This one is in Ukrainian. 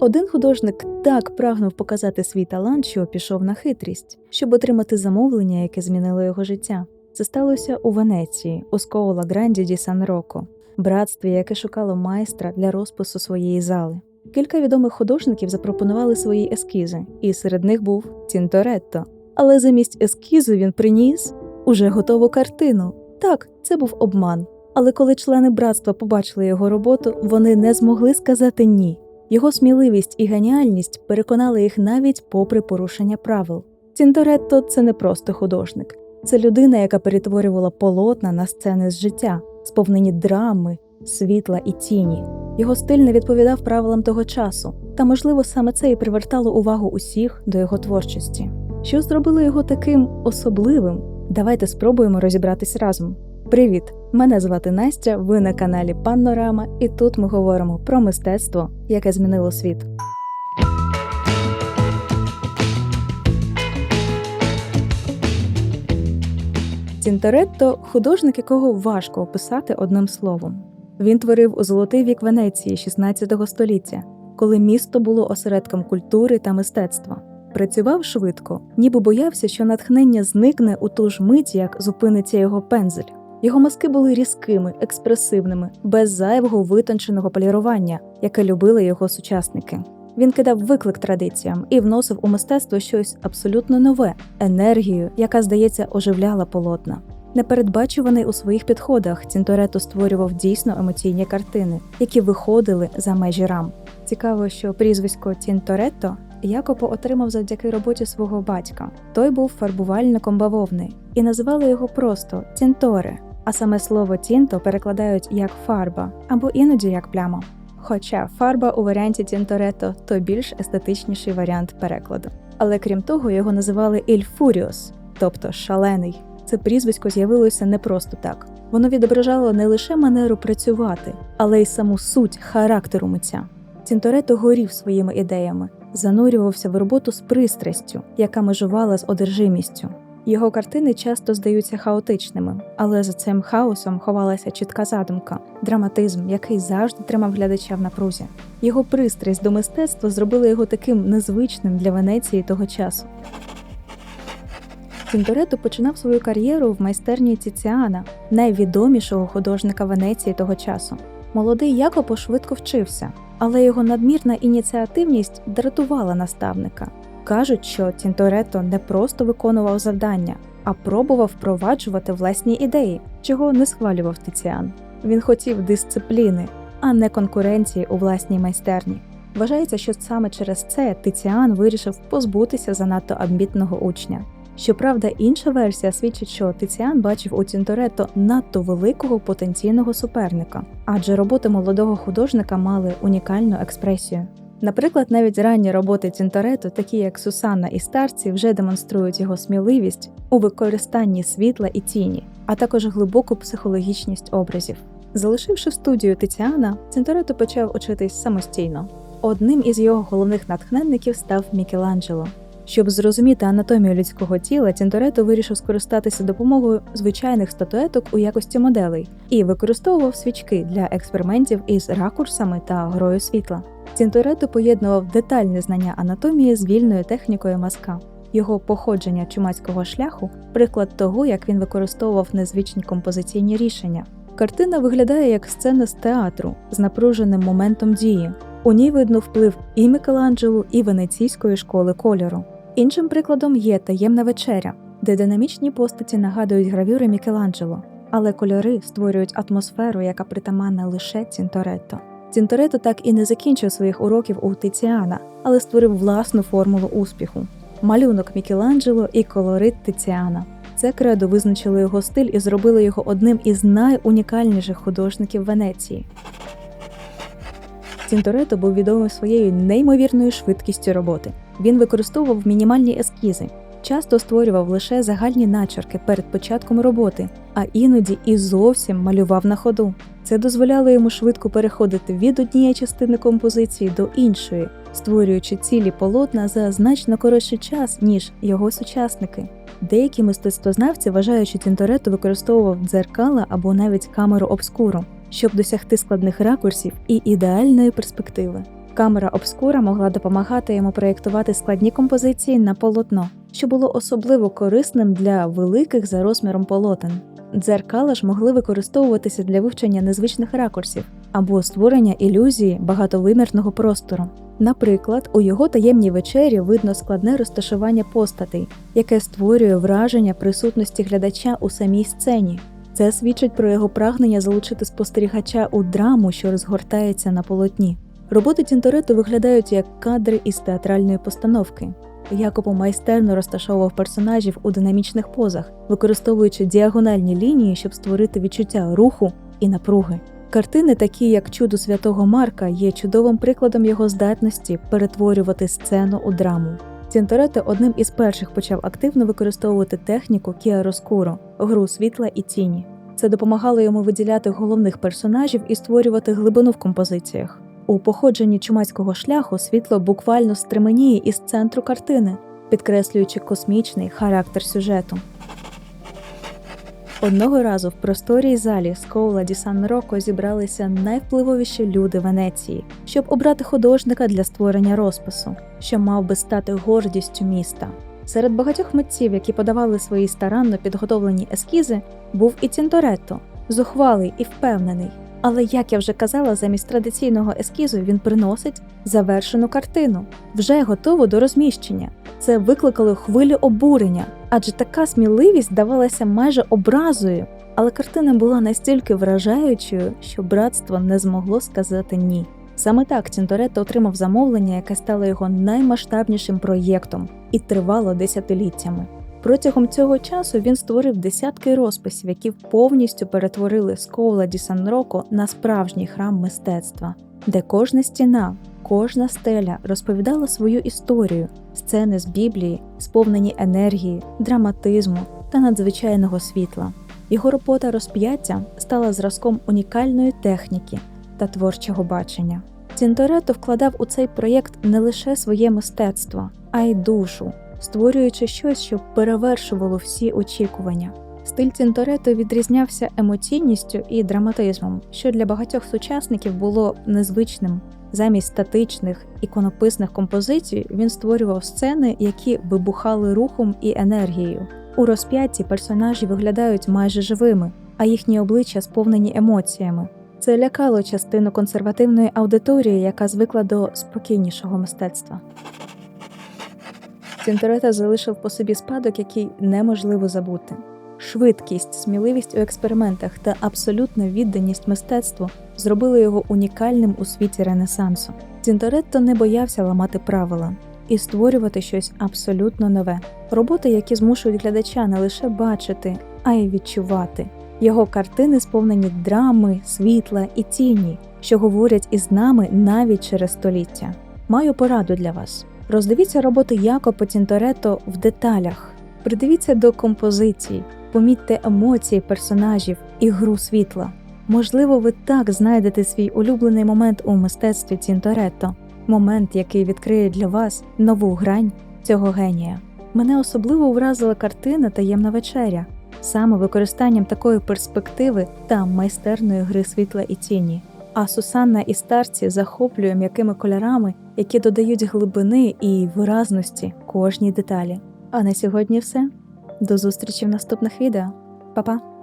Один художник так прагнув показати свій талант, що пішов на хитрість, щоб отримати замовлення, яке змінило його життя. Це сталося у Венеції, у Скоула Гранді ді Сан Роко, братстві, яке шукало майстра для розпису своєї зали. Кілька відомих художників запропонували свої ескізи, і серед них був Тінторетто. Але замість ескізу він приніс уже готову картину. Так, це був обман. Але коли члени братства побачили його роботу, вони не змогли сказати ні. Його сміливість і геніальність переконали їх навіть попри порушення правил. Тінторетто це не просто художник, це людина, яка перетворювала полотна на сцени з життя, сповнені драми, світла і тіні. Його стиль не відповідав правилам того часу, та, можливо, саме це і привертало увагу усіх до його творчості. Що зробило його таким особливим? Давайте спробуємо розібратись разом. Привіт! Мене звати Настя. Ви на каналі Панорама, і тут ми говоримо про мистецтво, яке змінило світ. Тінторетто художник, якого важко описати одним словом. Він творив у золотий вік Венеції 16 століття, коли місто було осередком культури та мистецтва. Працював швидко, ніби боявся, що натхнення зникне у ту ж мить, як зупиниться його пензель. Його мазки були різкими, експресивними, без зайвого витонченого полірування, яке любили його сучасники. Він кидав виклик традиціям і вносив у мистецтво щось абсолютно нове енергію, яка, здається, оживляла полотна. Непередбачуваний у своїх підходах, Тінторетто створював дійсно емоційні картини, які виходили за межі рам. Цікаво, що прізвисько Тінторетто Якопо отримав завдяки роботі свого батька. Той був фарбувальником бавовни, і називали його просто Тінторе, а саме слово тінто перекладають як фарба або іноді як пляма. Хоча фарба у варіанті Тінторетто то більш естетичніший варіант перекладу. Але крім того, його називали Іль Фуріос, тобто шалений. Це прізвисько з'явилося не просто так. Воно відображало не лише манеру працювати, але й саму суть характеру митця. Тінторетто горів своїми ідеями, занурювався в роботу з пристрастю, яка межувала з одержимістю. Його картини часто здаються хаотичними, але за цим хаосом ховалася чітка задумка, драматизм, який завжди тримав глядача в напрузі. Його пристрасть до мистецтва зробила його таким незвичним для Венеції того часу. Тінторетто починав свою кар'єру в майстерні Тіціана, найвідомішого художника Венеції того часу. Молодий Якопо швидко вчився, але його надмірна ініціативність дратувала наставника. Кажуть, що Тінторетто не просто виконував завдання, а пробував впроваджувати власні ідеї, чого не схвалював Тиціан. Він хотів дисципліни, а не конкуренції у власній майстерні. Вважається, що саме через це Тиціан вирішив позбутися занадто амбітного учня. Щоправда, інша версія свідчить, що Тиціан бачив у Тінторетто надто великого потенційного суперника, адже роботи молодого художника мали унікальну експресію. Наприклад, навіть ранні роботи Тінторету, такі як Сусанна і старці, вже демонструють його сміливість у використанні світла і тіні, а також глибоку психологічність образів. Залишивши студію Тетяна, Тінторетто почав учитись самостійно. Одним із його головних натхненників став Мікеланджело. Щоб зрозуміти анатомію людського тіла, Тінторетто вирішив скористатися допомогою звичайних статуеток у якості моделей і використовував свічки для експериментів із ракурсами та грою світла. Тінторетто поєднував детальне знання анатомії з вільною технікою мазка. Його походження чумацького шляху приклад того, як він використовував незвичні композиційні рішення. Картина виглядає як сцена з театру з напруженим моментом дії. У ній видно вплив і Мікеланджело, і венеційської школи кольору. Іншим прикладом є таємна вечеря, де динамічні постаті нагадують гравюри Мікеланджело, але кольори створюють атмосферу, яка притаманна лише Тінторетто. Тінторетто так і не закінчив своїх уроків у Тиціана, але створив власну формулу успіху: малюнок Мікеланджело і колорит Тиціана. Це кредо визначило його стиль і зробило його одним із найунікальніших художників Венеції. Тінторетто був відомий своєю неймовірною швидкістю роботи. Він використовував мінімальні ескізи, часто створював лише загальні начерки перед початком роботи, а іноді і зовсім малював на ходу. Це дозволяло йому швидко переходити від однієї частини композиції до іншої, створюючи цілі полотна за значно коротший час, ніж його сучасники. Деякі мистецтвознавці вважають, що Тінторетто використовував дзеркала або навіть камеру обскуру, щоб досягти складних ракурсів і ідеальної перспективи. Камера обскура могла допомагати йому проєктувати складні композиції на полотно, що було особливо корисним для великих за розміром полотен. Дзеркала ж могли використовуватися для вивчення незвичних ракурсів або створення ілюзії багатовимірного простору. Наприклад, у його таємній вечері видно складне розташування постатей, яке створює враження присутності глядача у самій сцені. Це свідчить про його прагнення залучити спостерігача у драму, що розгортається на полотні. Роботи Тінторетто виглядають як кадри із театральної постановки. Якобо майстерно розташовував персонажів у динамічних позах, використовуючи діагональні лінії, щоб створити відчуття руху і напруги. Картини, такі як Чудо святого Марка, є чудовим прикладом його здатності перетворювати сцену у драму. Тінторетто одним із перших почав активно використовувати техніку кіароскуро – гру світла і тіні. Це допомагало йому виділяти головних персонажів і створювати глибину в композиціях. У походженні чумацького шляху світло буквально стременіє із центру картини, підкреслюючи космічний характер сюжету. Одного разу в просторій залі Скоула ді Сан Роко зібралися найвпливовіші люди Венеції, щоб обрати художника для створення розпису, що мав би стати гордістю міста. Серед багатьох митців, які подавали свої старанно підготовлені ескізи, був і Тінторетто, зухвалий і впевнений. Але, як я вже казала, замість традиційного ескізу він приносить завершену картину, вже готову до розміщення. Це викликало хвилю обурення, адже така сміливість здавалася майже образою. Але картина була настільки вражаючою, що братство не змогло сказати ні. Саме так Тінторетто отримав замовлення, яке стало його наймасштабнішим проєктом і тривало десятиліттями. Протягом цього часу він створив десятки розписів, які повністю перетворили Скоула ді Сан Роко на справжній храм мистецтва, де кожна стіна, кожна стеля розповідала свою історію, сцени з Біблії, сповнені енергії, драматизму та надзвичайного світла. Його робота розп'яття стала зразком унікальної техніки та творчого бачення. Тінторетто вкладав у цей проєкт не лише своє мистецтво, а й душу, створюючи щось, що перевершувало всі очікування. Стиль Тінторетто відрізнявся емоційністю і драматизмом, що для багатьох сучасників було незвичним. Замість статичних іконописних композицій він створював сцени, які вибухали рухом і енергією. У розп'ятті персонажі виглядають майже живими, а їхні обличчя сповнені емоціями. Це лякало частину консервативної аудиторії, яка звикла до спокійнішого мистецтва. Тінторета залишив по собі спадок, який неможливо забути. Швидкість, сміливість у експериментах та абсолютна відданість мистецтву зробили його унікальним у світі Ренесансу. Тінторетто не боявся ламати правила і створювати щось абсолютно нове. Роботи, які змушують глядача не лише бачити, а й відчувати. Його картини сповнені драми, світла і тіні, що говорять із нами навіть через століття. Маю пораду для вас. Роздивіться роботи Якопо Тінторетто в деталях, придивіться до композицій, помітьте емоції персонажів і гру світла. Можливо, ви так знайдете свій улюблений момент у мистецтві Тінторетто, момент, який відкриє для вас нову грань цього генія. Мене особливо вразила картина Таємна вечеря, саме використанням такої перспективи та майстерної гри світла і тіні. А Сусанна і старці захоплює м'якими кольорами, які додають глибини і виразності кожній деталі. А на сьогодні все. До зустрічі в наступних відео. Па-па!